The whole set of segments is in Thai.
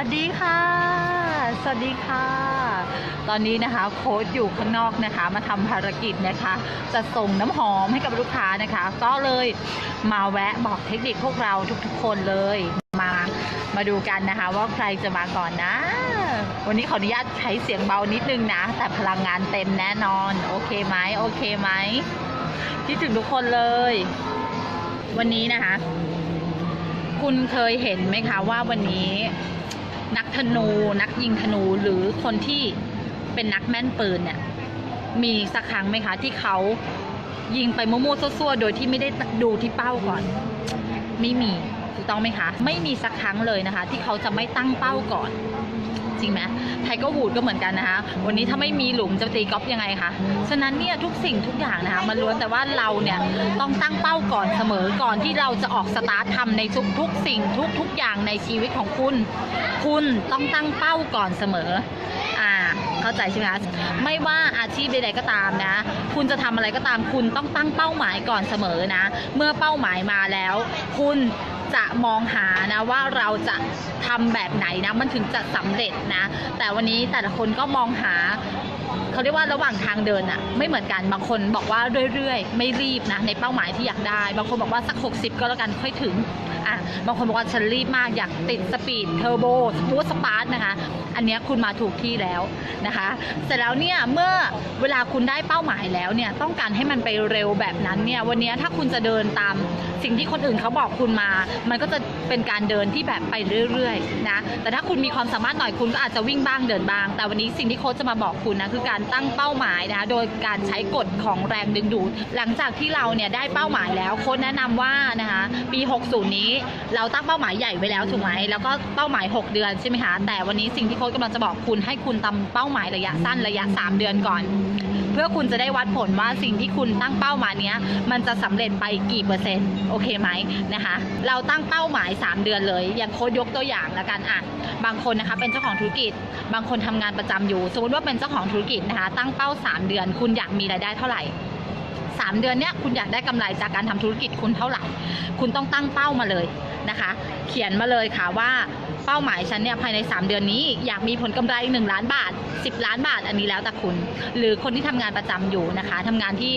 วัสดีค่ะ สวัสดีค่ะ ตอนนี้นะคะโค้ชอยู่ข้างนอกนะคะ มาทำภารกิจนะคะ จะส่งน้ำหอมให้กับลูกค้านะคะ ก็เลยมาแวะบอกเทคนิคพวกเราทุกๆคนเลยมามาดูกันนะคะ ว่าใครจะมาก่อนนะ วันนี้ขออนุญาตใช้เสียงเบานิดนึงนะ แต่พลังงานเต็มแน่นอน โอเคไหมโอเคไหมคิดถึงทุกคนเลย วันนี้นะคะ คุณเคยเห็นไหมคะว่าวันนี้ นักธนู นักยิงธนูหรือคนที่เป็นนักแม่นปืนเนี่ยมีสักครั้งไหมคะ ที่เขายิงไปมั่วๆซั่วๆโดยที่ไม่ได้ดูที่เป้าก่อน ไม่มีถูกต้องไหมคะ ไม่มีสักครั้งเลยนะคะ ที่เขาจะไม่ตั้งเป้าก่อน จริงไหมไทเกอร์วูดก็เหมือนกันนะคะ วันนี้ถ้าไม่มีหลุมจะตีกอล์ฟยังไงคะ ฉะนั้นเนี่ยทุกสิ่งทุกอย่างนะคะมันล้วนแต่ว่าเราเนี่ยต้องตั้งเป้าก่อนเสมอก่อนที่เราจะออกสตาร์ททำในทุกทุกๆสิ่งทุกทุกอย่างในชีวิตของคุณ คุณต้องตั้งเป้าก่อนเสมออ่าเข้าใจใช่ไหมคะไม่ว่าอาชีพใดๆก็ตามนะ คุณจะทำอะไรก็ตามคุณต้องตั้งเป้าหมายก่อนเสมอนะ เมื่อเป้าหมายมาแล้ว คุณ จะมองหานะว่าเราจะทำแบบไหนนะมันถึงจะสำเร็จนะ แต่วันนี้แต่ละคนก็มองหาเขาเรียกว่าระหว่างทางเดินอะไม่เหมือนกันบางคนบอกว่าเรื่อยๆ ไม่รีบนะในเป้าหมายที่อยากได้ บางคนบอกว่าสัก 60 ก็แล้วกันค่อยถึง อะบางคนบอกว่าฉันรีบมากอยากติดสปีดเทอร์โบสมูทสปาร์ตนะคะ อันนี้คุณมาถูกที่แล้วนะคะ เสร็จแล้วเนี่ยเมื่อเวลาคุณได้เป้าหมายแล้วเนี่ยต้องการให้มันไปเร็วแบบนั้นเนี่ยวันนี้ถ้าคุณจะเดินตามสิ่งที่คนอื่นเขาบอกคุณมา มันก็จะเป็นการเดินที่แบบไปเรื่อยๆนะแต่ถ้าคุณมีความสามารถหน่อยคุณก็อาจจะวิ่งบ้างเดินบ้าง แต่วันนี้สิ่งที่โค้ชจะมาบอกคุณนะคือการตั้งเป้าหมายนะคะโดยการใช้กฎของแรงดึงดูด หลังจากที่เราเนี่ยได้เป้าหมายแล้วโค้ชแนะนำว่านะคะปี 60 นี้เราตั้งเป้าหมายใหญ่ไว้แล้วถูกไหมแล้วก็เป้าหมาย 6 เดือนใช่ไหมคะแต่วันนี้สิ่งที่โค้ชกำลังจะบอกคุณให้คุณตำเป้าหมายระยะสั้นระยะ 3 เดือนก่อน เพื่อคุณจะได้วัดผลว่าสิ่งที่คุณตั้งเป้าหมายเนี้ยมันจะสำเร็จไปกี่เปอร์เซ็นต์โอเคไหมนะคะเราตั้งเป้าหมาย 3 เดือนเลย อย่างโค้ดยกตัวอย่างละกันอะบางคนนะคะเป็นเจ้าของธุรกิจ บางคนทำงานประจำอยู่ สมมติว่าเป็นเจ้าของธุรกิจนะคะตั้งเป้า 3 เดือน คุณอยากมีรายได้เท่าไหร่ 3 เดือนเนี้ยคุณอยากได้กำไรจากการทำธุรกิจคุณเท่าไหร่ คุณต้องตั้งเป้ามาเลยนะคะ เขียนมาเลยค่ะว่า เป้าหมายฉันเนี่ยภายใน 3 เดือนนี้ อยากมีผลกำไร 1 ล้านบาท 10 ล้านบาทอันนี้แล้วแต่คุณ หรือคนที่ทำงานประจำอยู่นะคะทำงานที่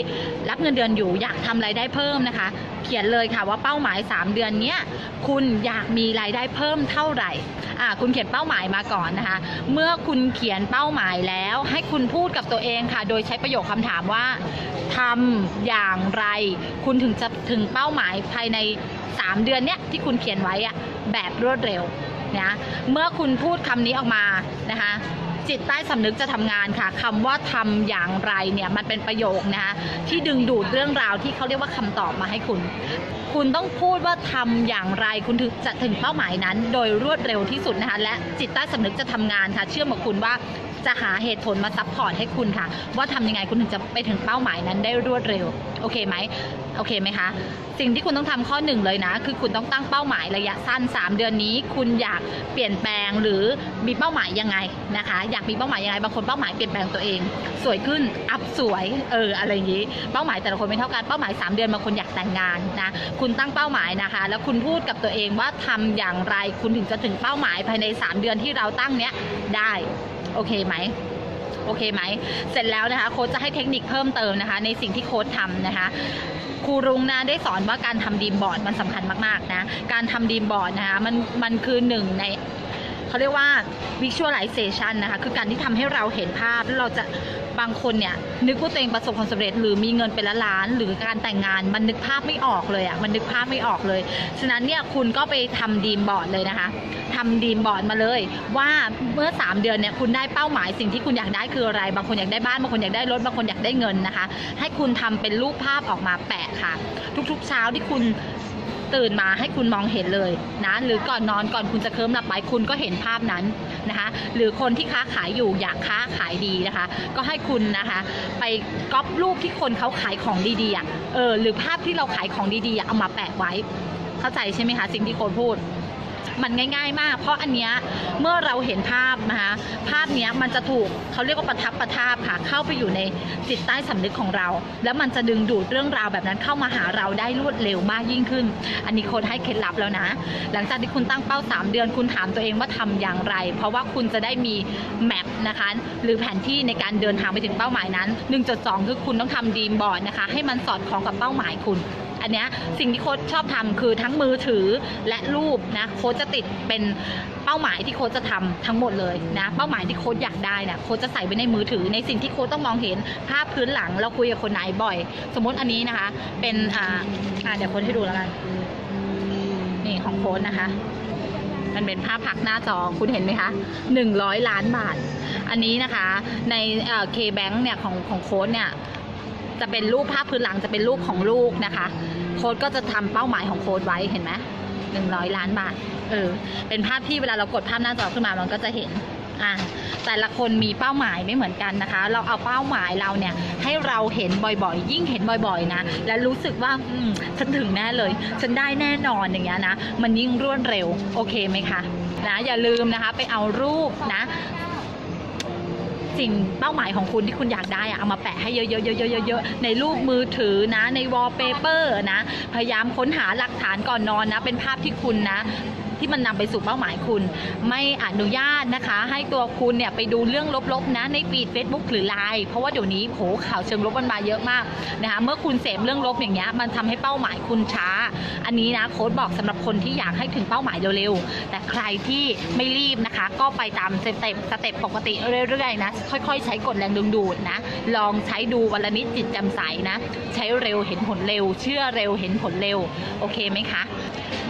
รับเงินเดือนอยู่ อยากทำรายได้เพิ่มนะคะ เขียนเลยค่ะว่าเป้าหมาย 3 เดือนเนี้ยคุณอยากมีรายได้เพิ่มเท่าไหร่อ่าคุณเขียนเป้าหมายมาก่อนนะคะ เมื่อคุณเขียนเป้าหมายแล้ว ให้คุณพูดกับตัวเองค่ะ โดยใช้ประโยคคำถามว่าทำอย่างไร คุณถึงจะถึงเป้าหมายภายใน 3 เดือนเนี้ยที่คุณเขียนไว้อะแบบรวดเร็ว นะเมื่อคุณพูดคำนี้ออกมานะคะจิตใต้สำนึกจะทำงานค่ะคำว่าทำอย่างไรเนี่ยมันเป็นประโยคนะคะที่ดึงดูดเรื่องราวที่เขาเรียกว่าคำตอบมาให้คุณ คุณต้องพูดว่าทำอย่างไรคุณถึงจะถึงเป้าหมายนั้น โดยรวดเร็วที่สุดนะคะและจิตใต้สำนึกจะทำงานค่ะ เชื่อมกับคุณว่าจะหาเหตุผลมาซัพพอร์ตให้คุณค่ะ ว่าทำยังไงคุณถึงจะไปถึงเป้าหมายนั้นได้รวดเร็ว โอเคไหม โอเคไหมคะ สิ่งที่คุณต้องทำข้อหนึ่งเลยนะ คือคุณต้องตั้งเป้าหมายระยะสั้น 3 เดือนนี้ คุณอยากเปลี่ยนแปลงหรือมีเป้าหมายยังไงนะคะ อยากมีเป้าหมายยังไงบางคนเป้าหมายเปลี่ยนแปลงตัวเอง สวยขึ้นอัพสวยเอออะไรอย่างนี้เป้าหมายแต่ละคนไม่เท่ากันเป้าหมาย 3 เดือนบางคนอยากแต่งงานนะคุณตั้งเป้าหมายนะคะ แล้วคุณพูดกับตัวเองว่าทำอย่างไรคุณถึงจะถึงเป้าหมายภายใน 3 เดือนที่เราตั้งเนี้ยได้โอเคไหมโอเคไหม เสร็จแล้วนะคะ โค้ชจะให้เทคนิคเพิ่มเติมนะคะ ในสิ่งที่โค้ชทำนะคะ ครูรุ้งนะได้สอนว่าการทำดีมบอร์ดมันสำคัญมากๆนะ การทำดีมบอร์ดนะคะมันมันคือหนึ่งใน เขาเรียกว่า visualization นะคะ คือการที่ทำให้เราเห็นภาพแล้วเราจะบางคนเนี่ย นึกว่าตัวเองประสบความสำเร็จ หรือมีเงินเป็นล้านหรือการแต่งงาน มันนึกภาพไม่ออกเลยอะ่ะ มันนึกภาพไม่ออกเลย ฉะนั้นเนี่ยคุณก็ไปทำดีมบอร์ดเลยนะคะทำดีมบอร์ดมาเลย ว่าเมื่อ 3 เดือนเนี่ยคุณได้เป้าหมายสิ่งที่คุณอยากได้คืออะไร บางคนอยากได้บ้าน บางคนอยากได้รถ บางคนอยากได้เงินนะคะ ให้คุณทำเป็นรูปภาพออกมาแปะค่ะ ทุกๆเช้าที่คุณ ตื่นมาให้คุณมองเห็นเลยนะหรือก่อนนอนก่อนคุณจะเคลิ้มหลับไปคุณก็เห็นภาพนั้นนะคะ หรือคนที่ค้าขายอยู่อยากค้าขายดีนะคะ ก็ให้คุณนะคะ ไปก๊อปรูปที่คนเขาขายของดีๆอะเออหรือภาพที่เราขายของดีๆเอามาแปะไว้ เข้าใจใช่ไหมคะสิ่งที่โคนพูด มันง่าย ๆ มาก เพราะอันเนี้ยเมื่อเราเห็นภาพนะคะภาพเนี้ยมันจะถูกเขาเรียกว่าประทับประทาบค่ะ เข้าไปอยู่ในจิตใต้สำนึกของเรา แล้วมันจะดึงดูดเรื่องราวแบบนั้นเข้ามาหาเราได้รวดเร็วมากยิ่งขึ้น อันนี้โค้ดให้เคล็ดลับแล้วนะ หลังจากที่คุณตั้งเป้า 3 เดือน คุณถามตัวเองว่าทำอย่างไร เพราะว่าคุณจะได้มีแมปนะคะ หรือแผนที่ในการเดินทางไปถึงเป้าหมายนั้น1.2คือคุณต้องทำดีมบอร์ดนะคะ ให้มันสอดคล้องกับเป้าหมายคุณ อันเนี้ยสิ่งที่โค้ชชอบทำคือทั้งมือถือและรูปนะโค้ชจะติดเป็นเป้าหมายที่โค้ชจะทำทั้งหมดเลยนะเป้าหมายที่โค้ชอยากได้นะโค้ชจะใส่ไว้ในมือถือ ในสิ่งที่โค้ชต้องมองเห็นภาพพื้นหลังเราคุยกับคนไหนบ่อย สมมติอันนี้นะคะ เป็นอ่าอ่าเดี๋ยวโค้ชให้ดูแล้วกันนี่ของโค้ชนะคะมันเป็นภาพพักหน้าจอคุณเห็นไหมคะ 100 ล้านบาท อันนี้นะคะในเคแบงค์เนี่ยของของโค้ดเนี่ย จะเป็นรูปภาพพื้นหลังจะเป็นรูปของลูกนะคะ โค้ดก็จะทำเป้าหมายของโค้ดไว้เห็นไหมหนึ่งร้อยล้านบาท เออ เป็นภาพที่เวลาเรากดภาพหน้าจอขึ้นมามันก็จะเห็น อ่าแต่ละคนมีเป้าหมายไม่เหมือนกันนะคะ เราเอาเป้าหมายเราเนี่ย ให้เราเห็นบ่อยๆ ยิ่งเห็นบ่อยๆนะ และรู้สึกว่า อืม ฉันถึงแน่เลย ฉันได้แน่นอนอย่างเงี้ยนะ มันยิ่งรวดเร็ว โอเคไหมคะ นะ อย่าลืมนะคะ ไปเอารูปนะ สิ่งเป้าหมายของคุณที่คุณอยากได้อะเอามาแปะให้เยอะๆๆๆๆๆในรูปมือถือนะในวอลเปเปอร์นะ พยายามค้นหาหลักฐานก่อนนอนนะ เป็นภาพที่คุณนะ ที่มันนำไปสู่เป้าหมายคุณ ไม่อนุญาตนะคะ ให้ตัวคุณเนี่ยไปดูเรื่องลบๆนะในฟีด Facebook หรือไลน์เพราะว่าเดี๋ยวนี้โหข่าวเชิงลบมันมาเยอะมากนะคะเมื่อคุณเสพเรื่องลบอย่างเงี้ยมันทำให้เป้าหมายคุณช้า อันนี้นะโค้ดบอกสำหรับคนที่อยากให้ถึงเป้าหมายเร็วๆ แต่ใครที่ไม่รีบนะคะ ก็ไปตามสเต็ปสเต็ปปกติเรื่อยๆนะค่อยๆ ใช้กฎแรงดึงดูดนะ ลองใช้ดูวันละนิดจิตแจำใสนะ ใช้เร็วเห็นผลเร็ว เชื่อเร็วเห็นผลเร็ว โอเคไหมคะ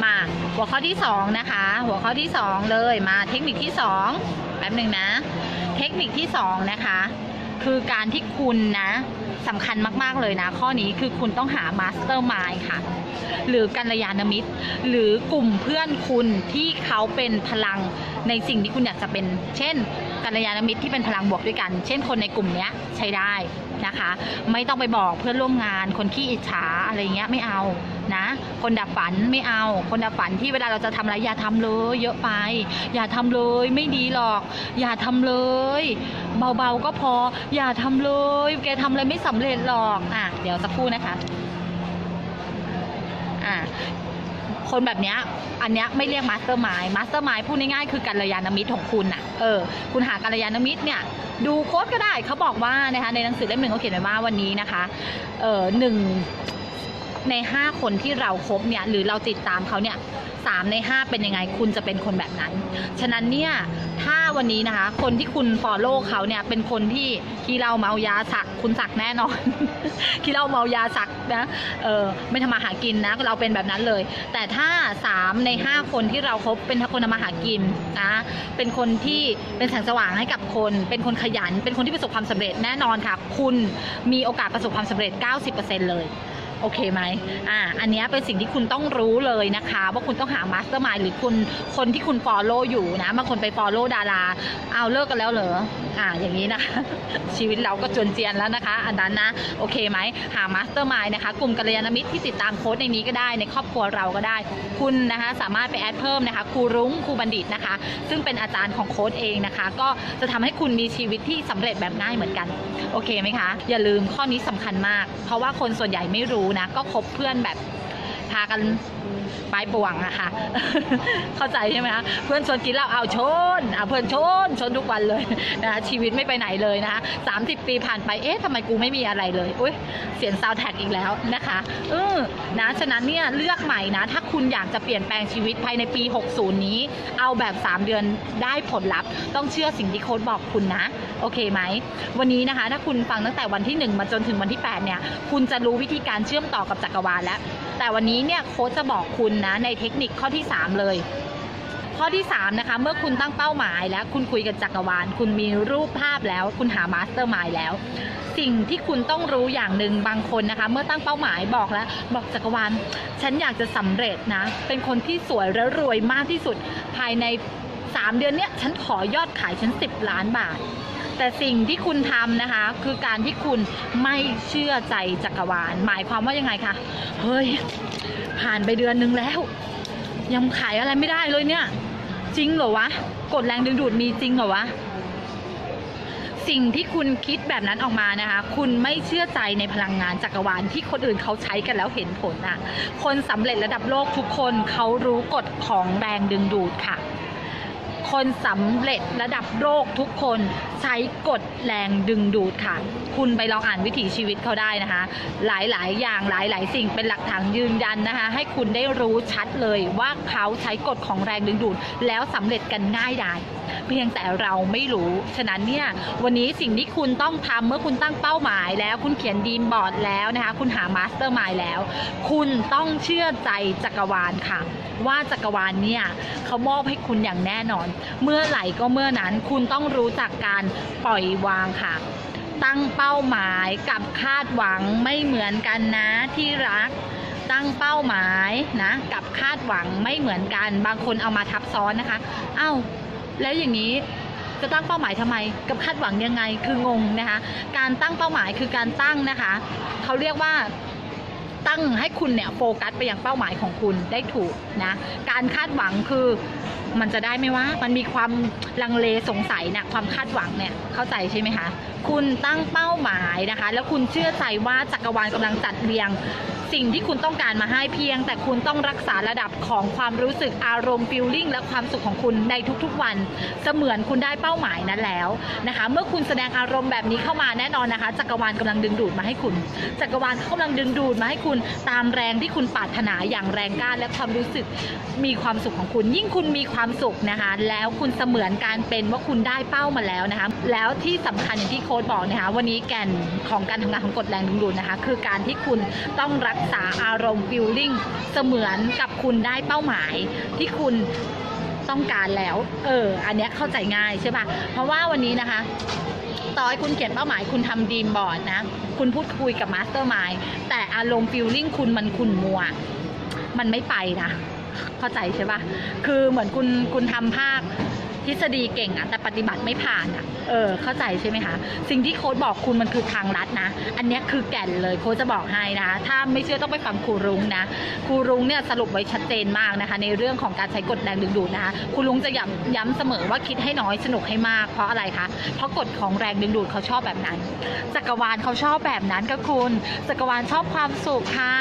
มาหัวข้อที่2นะคะ หัวข้อที่ 2 เลยมาเทคนิคที่ 2 แป๊บหนึ่งนะ เทคนิคที่ 2 นะคะ คือการที่คุณนะสำคัญมาก ๆ เลยนะ ข้อนี้คือคุณต้องหามาสเตอร์มายค่ะ หรือกัลยาณมิตร หรือกลุ่มเพื่อนคุณที่เขาเป็นพลัง ในสิ่งที่คุณอยากจะเป็น เช่นกัลยาณมิตรที่เป็นพลังบวกด้วยกัน เช่นคนในกลุ่มเนี้ยใช้ได้นะคะ ไม่ต้องไปบอกเพื่อนร่วมงานคนขี้อิจฉาอะไรเงี้ยไม่เอานะ คนดับฝันไม่เอา คนดับฝันที่เวลาเราจะทำอะไรอย่าทำเลย เยอะไป อย่าทำเลยไม่ดีหรอก อย่าทำเลย เบาๆก็พออย่าทำเลย แกทำอะไรไม่สำเร็จหรอกอะเดี๋ยวสักครู่นะคะอ่า คนแบบเนี้ยอันเนี้ยไม่เรียกมาสเตอร์มายมาสเตอร์มายพูดง่ายๆคือกัลยาณมิตรของคุณน่ะเออคุณหากัลยาณมิตรเนี่ยดูโค้ดก็ได้เขาบอกว่านะคะในหนังสือเล่มหนึ่งเขาเขียนไว้ว่าวันนี้นะคะเออหนึ่งในห้าคนที่เราครบเนี่ยหรือเราติดตามเขาเนี่ย สามในห้าเป็นยังไง คุณจะเป็นคนแบบนั้น ฉะนั้นเนี่ยถ้าวันนี้นะคะ คนที่คุณฟอลโล่เขาเนี่ยเป็นคนที่ที่เราเมายาสัก คุณสักแน่นอนที่เราเมายาสักนะเออไม่ทำมาหากินนะเราเป็นแบบนั้นเลย แต่ถ้า 3 ใน 5 คนที่เราครบเป็นคนทำมาหากินนะเป็นคนที่เป็นแสงสว่างให้กับคน เป็นคนขยัน เป็นคนที่ประสบความสำเร็จแน่นอนค่ะ คุณมีโอกาสประสบความสำเร็จ 90%เลย โอเคไหมอ่าอันนี้เป็นสิ่งที่คุณต้องรู้เลยนะคะ ว่าคุณต้องหามาสเตอร์มายหรือคุณคนที่คุณฟอลโล่อยู่นะบางคนไปฟอลโล่ดารา เอาเลิกกันแล้วเหรออ่าอย่างนี้นะคะชีวิตเราก็จนเจียนแล้วนะคะ อันนั้นนะโอเคไหมหามาสเตอร์มายนะคะ กลุ่มกัลยาณมิตรที่ติดตามโค้ดในนี้ก็ได้ในครอบครัวเราก็ได้ คุณนะคะสามารถไปแอดเพิ่มนะคะครูรุ้งครูบัณฑิตนะคะ ซึ่งเป็นอาจารย์ของโค้ดเองนะคะ ก็จะทำให้คุณมีชีวิตที่สำเร็จแบบง่ายเหมือนกัน โอเคไหมคะ อย่าลืมข้อนี้สำคัญมาก เพราะว่าคนส่วนใหญ่ไม่รู้นะ ก็คบเพื่อนแบบ พากันปลายป่วงอะค่ะ เข้าใจใช่ไหมคะ เพื่อนชวนกินเหล้าเอาชนเอาเพื่อนชนชนทุกวันเลยนะคะชีวิตไม่ไปไหนเลยนะคะสามสิบปีผ่านไป เอ๊ะทำไมกูไม่มีอะไรเลย อุ้ยเสียงซาวแท็กอีกแล้วนะคะเออนะ ฉะนั้นเนี่ยเลือกใหม่นะ ถ้าคุณอยากจะเปลี่ยนแปลงชีวิตภายในปี 60 นี้ เอาแบบ 3 เดือนได้ผลลัพธ์ ต้องเชื่อสิ่งที่โค้ดบอกคุณนะ โอเคไหม วันนี้นะคะ ถ้าคุณฟังตั้งแต่วันที่ 1 มาจนถึงวันที่ 8 เนี่ย คุณจะรู้วิธีการเชื่อมต่อกับจักรวาลแล้ว แต่วันนี้เนี่ยโค้ชจะบอกคุณนะในเทคนิคข้อที่ 3 เลย ข้อที่ 3 นะคะ เมื่อคุณตั้งเป้าหมายแล้วคุณคุยกับจักรวาล คุณมีรูปภาพแล้ว คุณหามาสเตอร์มายแล้ว สิ่งที่คุณต้องรู้อย่างหนึ่งบางคนนะคะ เมื่อตั้งเป้าหมายบอกแล้ว บอกจักรวาล ฉันอยากจะสำเร็จนะ เป็นคนที่สวยและรวยมากที่สุด ภายใน 3 เดือนเนี้ยฉันขอยอดขายฉัน 10 ล้านบาท แต่สิ่งที่คุณทำนะคะ คือการที่คุณไม่เชื่อใจจักรวาล หมายความว่ายังไงคะเฮ้ย ผ่านไปเดือนนึงแล้ว ยังขายอะไรไม่ได้เลยเนี่ย จริงเหรอวะกฎแรงดึงดูดมีจริงเหรอวะสิ่งที่คุณคิดแบบนั้นออกมานะคะ คุณไม่เชื่อใจในพลังงานจักรวาลที่คนอื่นเขาใช้กันแล้วเห็นผลอะคนสำเร็จระดับโลกทุกคนเขารู้กฎของแรงดึงดูดค่ะ คนสำเร็จระดับโลกทุกคนใช้กฎแรงดึงดูดค่ะ คุณไปลองอ่านวิถีชีวิตเขาได้นะคะ หลายๆ อย่างหลาย ๆ สิ่งเป็นหลักฐานยืนยันนะคะ ให้คุณได้รู้ชัดเลยว่าเขาใช้กฎของแรงดึงดูด แล้วสำเร็จกันง่ายดาย เพียงแต่เราไม่รู้ ฉะนั้นเนี่ยวันนี้สิ่งที่คุณต้องทำเมื่อคุณตั้งเป้าหมาย แล้วคุณเขียนดีมบอร์ดแล้วนะคะคุณหามาสเตอร์มายแล้ว คุณต้องเชื่อใจจักรวาลค่ะ ว่าจักรวาลเนี่ยเขามอบให้คุณอย่างแน่นอน เมื่อไหร่ก็เมื่อนั้นคุณต้องรู้จักการปล่อยวางค่ะตั้งเป้าหมายกับคาดหวังไม่เหมือนกันนะที่รัก ตั้งเป้าหมายนะกับคาดหวังไม่เหมือนกัน บางคนเอามาทับซ้อนนะคะ เอ้า แล้วอย่างนี้จะตั้งเป้าหมายทำไม กับคาดหวังยังไงคืองงนะคะ การตั้งเป้าหมายคือการตั้งนะคะ เขาเรียกว่า ตั้งให้คุณเนี่ยโฟกัสไปยังเป้าหมายของคุณได้ถูกนะ การคาดหวังคือมันจะได้ไหมวะมันมีความลังเลสงสัยนะความคาดหวังเนี่ยเข้าใจใช่ไหมคะ คุณตั้งเป้าหมายนะคะ แล้วคุณเชื่อใจว่าจักรวาลกำลังจัดเรียงสิ่งที่คุณต้องการมาให้เพียง แต่คุณต้องรักษาระดับของความรู้สึกอารมณ์ฟิลลิ่งและความสุขของคุณในทุกๆวัน เสมือนคุณได้เป้าหมายนั้นแล้วนะคะ เมื่อคุณแสดงอารมณ์แบบนี้เข้ามาแน่นอนนะคะ จักรวาลกำลังดึงดูดมาให้คุณ จักรวาลเขากำลังดึงดูดมาให้คุณตามแรงที่คุณปรารถนาอย่างแรงกล้าและความรู้สึกมีความสุขของคุณ ยิ่งคุณมีความสุขนะคะ แล้วคุณเสมือนการเป็นว่าคุณได้เป้ามาแล้วนะคะ แล้วที่สำคัญอย่างที่โค้ดบอกนะคะ วันนี้แก่นของการทำงานของกฎแรงดึงดูดนะคะ คือการที่คุณต้องรักษาอารมณ์ฟิลลิ่งเสมือนกับคุณได้เป้าหมายที่คุณต้องการแล้ว เออ อันเนี้ยเข้าใจง่ายใช่ปะเพราะว่าวันนี้นะคะ ต่อให้คุณเขียนเป้าหมายคุณทำดีมบอร์ดนะ คุณพูดคุยกับมาสเตอร์มายแต่อารมณ์ฟิลลิ่งคุณมันคุณมัว มันไม่ไปนะ เข้าใจใช่ปะคือเหมือนคุณคุณทำภาค ทฤษฎีเก่งอะแต่ปฏิบัติไม่ผ่านอะเออ เข้าใจใช่ไหมคะ สิ่งที่โค้ดบอกคุณมันคือทางลัดนะ อันนี้คือแก่นเลยโค้ดจะบอกให้นะคะ ถ้าไม่เชื่อต้องไปฟังครูรุ้งนะ ครูรุ้งเนี่ยสรุปไว้ชัดเจนมากนะคะ ในเรื่องของการใช้กฎแรงดึงดูดนะคะ ครูรุ้งจะย้ำย้ำเสมอว่าคิดให้น้อยสนุกให้มากเพราะอะไรคะ เพราะกฎของแรงดึงดูดเขาชอบแบบนั้น จักรวาลเขาชอบแบบนั้นก็คุณ จักรวาลชอบความสุขค่ะ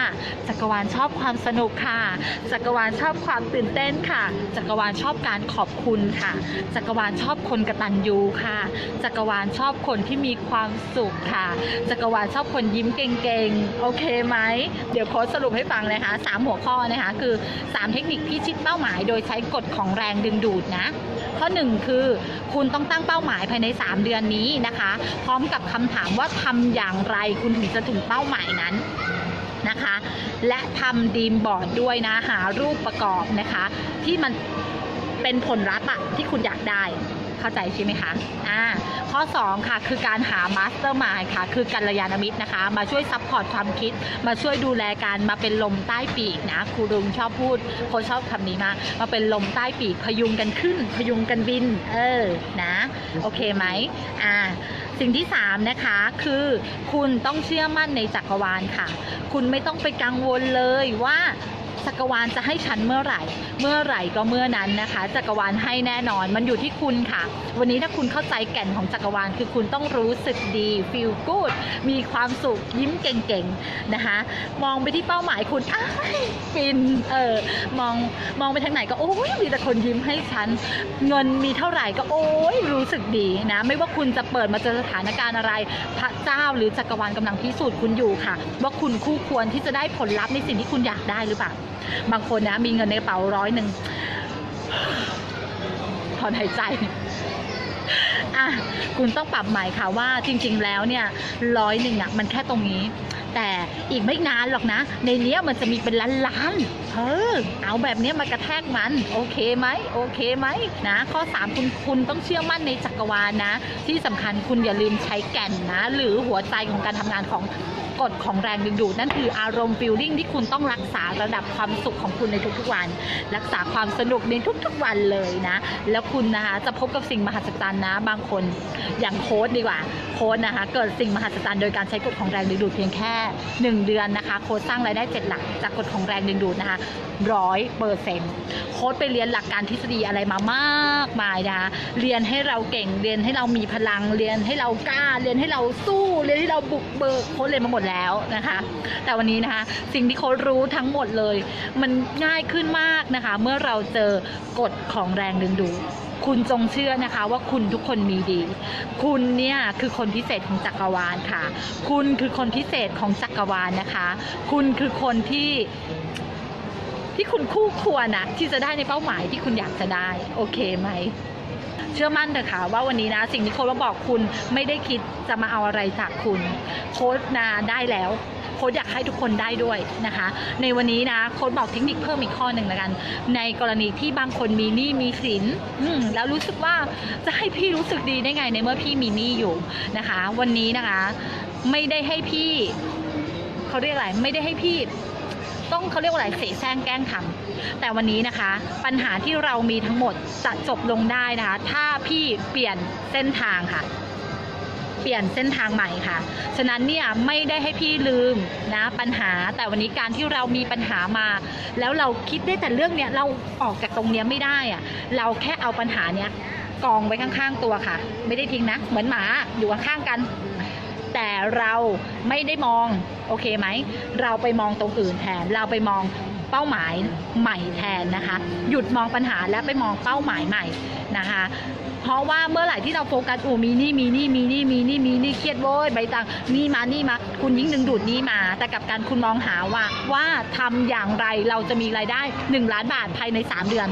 จักรวาลชอบความสนุกค่ะ จักรวาลชอบความตื่นเต้นค่ะ จักรวาลชอบการขอบคุณค่ะจักรวาลชอบคนกระตันยูค่ะ จักรวาลชอบคนที่มีความสุขค่ะ จักรวาลชอบคนยิ้มเก่งๆ โอเคไหม เดี๋ยวโค้ชสรุปให้ฟังนะคะสามหัวข้อนะคะคือ 3 เทคนิคพิชิตเป้าหมาย โดยใช้กฎของแรงดึงดูดนะ ข้อ 1 คือ คุณต้องตั้งเป้าหมายภายใน 3 เดือนนี้นะคะ พร้อมกับคำถามว่าทำอย่างไรคุณถึงจะถึงเป้าหมายนั้นนะคะ และทำดีมบอร์ดด้วยนะ หารูปประกอบนะคะ ที่มัน เป็นผลลัพธ์อะที่คุณอยากได้เข้าใจใช่ไหมคะ อ่า ข้อ 2 ค่ะ คือการหามาสเตอร์มายค่ะ คือกัลยาณมิตรนะคะ มาช่วยซัพพอร์ตความคิด มาช่วยดูแลการ มาเป็นลมใต้ปีกนะ ครูดุงชอบพูด โคชชอบคำนี้มาก มาเป็นลมใต้ปีก พยุงกันขึ้น พยุงกันบิน เออ นะ โอเคไหม อ่า สิ่งที่ 3 นะคะ คือคุณต้องเชื่อมั่นในจักรวาลค่ะ คุณไม่ต้องไปกังวลเลยว่า จักรวาลจะให้ฉันเมื่อไหร่ เมื่อไหร่ก็เมื่อนั้นนะคะ จักรวาลให้แน่นอนมันอยู่ที่คุณค่ะ วันนี้ถ้าคุณเข้าใจแก่นของจักรวาลคือคุณต้องรู้สึกดี feel good มีความสุขยิ้มเก่งๆนะคะ มองไปที่เป้าหมายคุณอ้าฟินเออมองมองไปทางไหนก็โอ้ยมีแต่คนยิ้มให้ฉัน เงินมีเท่าไหร่ก็โอ้ยรู้สึกดีนะ ไม่ว่าคุณจะเปิดมาเจอสถานการณ์อะไร พระเจ้าหรือจักรวาลกำลังพิสูจน์คุณอยู่ค่ะ ว่าคุณคู่ควรที่จะได้ผลลัพธ์ในสิ่งที่คุณอยากได้หรือเปล่า บางคนนะมีเงินในกระเป๋าร้อยหนึ่งถอนหายใจอะคุณต้องปรับใหม่ค่ะว่าจริง ๆ แล้วเนี่ยร้อยหนึ่งอะมันแค่ตรงนี้ แต่อีกไม่นานหรอกนะ ในเนี้ยมันจะมีเป็นล้านล้านๆเออเอาแบบเนี้ยมากระแทกมัน โอเคไหมโอเคไหมนะ ข้อ 3 คุณคุณต้องเชื่อมั่นในจักรวาลนะ ที่สำคัญคุณอย่าลืมใช้แก่นนะ หรือหัวใจของการทำงานของ กฎของแรงดึงดูดนั่นคืออารมณ์ฟิลลิ่งที่คุณต้องรักษาระดับความสุขของคุณในทุกๆวัน รักษาความสนุกในทุกๆวันเลยนะ แล้วคุณนะคะจะพบกับสิ่งมหัศจรรย์นะ บางคนอย่างโค้ดดีกว่าโค้ดนะคะเกิดสิ่งมหัศจรรย์โดยการใช้กฎของแรงดึงดูดเพียงแค่ 1 เดือนนะคะ โค้ดสร้างรายได้ 7 หลักจากกฎของแรงดึงดูดนะคะร้อยเปอร์เซ็นต์โค้ดไปเรียนหลักการทฤษฎีอะไรมามากมายนะคะเรียนให้เราเก่งเรียนให้เรามีพลังเรียนให้เรากล้า เรียนให้เราสู้เรียนให้เราบุกเบิกโค้ดเรียนมาหมดแล้วนะคะ แต่วันนี้นะคะ สิ่งที่โค้ดรู้ทั้งหมดเลย มันง่ายขึ้นมากนะคะ เมื่อเราเจอกฎของแรงดึงดูดคุณจงเชื่อนะคะว่าคุณทุกคนมีดี คุณเนี่ยคือคนพิเศษของจักรวาลค่ะ คุณคือคนพิเศษของจักรวาลนะคะ คุณคือคนที่ที่คุณคู่ควรนะที่จะได้ในเป้าหมายที่คุณอยากจะได้ โอเคไหม เชื่อมั่นเถอะค่ะว่าวันนี้นะ สิ่งที่โค้ดมาบอกคุณไม่ได้คิดจะมาเอาอะไรจากคุณ โค้ดนะได้แล้วโค้ดอยากให้ทุกคนได้ด้วยนะคะ ในวันนี้นะโค้ดบอกเทคนิคเพิ่มอีกข้อหนึ่งแล้วกัน ในกรณีที่บางคนมีหนี้มีสินอืแล้วรู้สึกว่าจะให้พี่รู้สึกดีได้ไงในเมื่อพี่มีหนี้อยู่นะคะ วันนี้นะคะ ไม่ได้ให้พี่เขาเรียกอะไรไม่ได้ให้พี่ ต้องเขาเรียกว่าอะไรเสแสร้งแกล้งทำแต่วันนี้นะคะ ปัญหาที่เรามีทั้งหมดจะจบลงได้นะคะ ถ้าพี่เปลี่ยนเส้นทางค่ะ เปลี่ยนเส้นทางใหม่ค่ะ ฉะนั้นเนี่ยไม่ได้ให้พี่ลืมนะปัญหา แต่วันนี้การที่เรามีปัญหามา แล้วเราคิดได้แต่เรื่องเนี้ยเราออกจากตรงเนี้ยไม่ได้อะเราแค่เอาปัญหาเนี้ยกองไว้ข้างๆตัวค่ะ ไม่ได้ทิ้งนะ เหมือนหมาอยู่ข้างๆกัน แต่เราไม่ได้มองโอเคไหม เราไปมองตรงอื่นแทน เราไปมองเป้าหมายใหม่แทนนะคะ หยุดมองปัญหาและไปมองเป้าหมายใหม่นะคะ เพราะว่าเมื่อไหร่ที่เราโฟกัสอูมีนี่มีนี่มีนี่มีนี่มีนี่เครียดโว้ยใบตังนี่มานี่มาคุณยิ่งดึงดูดนี่มา แต่กับการคุณมองหาว่าว่าทำอย่างไรเราจะมีรายได้ 1 ล้านบาทภายใน 3 เดือน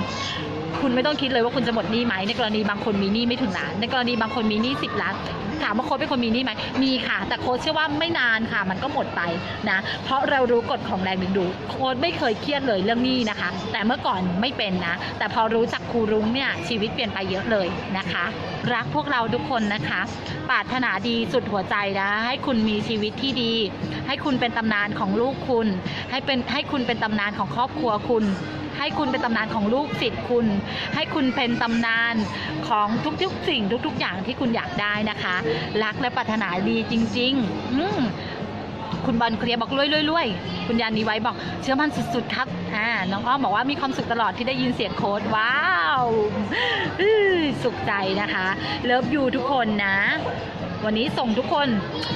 คุณไม่ต้องคิดเลยว่าคุณจะหมดหนี้ไหมในกรณีบางคนมีหนี้ไม่ถึงล้าน ในกรณีบางคนมีหนี้สิบล้าน ถามว่าโค้ชเป็นคนมีหนี้ไหมมีค่ะ แต่โค้ชเชื่อว่าไม่นานค่ะ มันก็หมดไปนะเพราะเรารู้กฎของแรงดึงดูดโค้ชไม่เคยเครียดเลยเรื่องหนี้นะคะ แต่เมื่อก่อนไม่เป็นนะ แต่พอรู้จักครูรุ้งเนี่ยชีวิตเปลี่ยนไปเยอะเลยนะคะ รักพวกเราทุกคนนะคะปรารถนาดีสุดหัวใจนะให้คุณมีชีวิตที่ดี ให้คุณเป็นตำนานของลูกคุณ ให้เป็นให้คุณเป็นตำนานของครอบครัวคุณ ให้คุณเป็นตำนานของลูกศิษย์คุณ ให้คุณเป็นตำนานของทุกๆสิ่งทุกๆ อย่างที่คุณอยากได้นะคะ รักและปรารถนาดีจริง ๆ อืมคุณบอลเคลียร์บอกรวยรวยรวยคุณยานีไว้บอกเชื่อมั่นสุดๆครับอ่าน้องอ้อมบอกว่ามีความสุขตลอดที่ได้ยินเสียงโค้ดว้าวสุขใจนะคะ เลิฟยูทุกคนนะ วันนี้ส่งทุกคน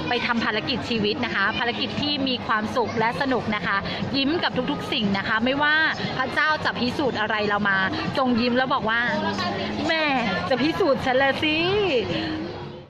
ไปทำภารกิจชีวิตนะคะ ภารกิจที่มีความสุขและสนุกนะคะ ยิ้มกับทุกๆสิ่งนะคะ ไม่ว่าพระเจ้าจะพิสูจน์อะไรเรามา จงยิ้มแล้วบอกว่า แม่จะพิสูจน์ฉันเลยสิ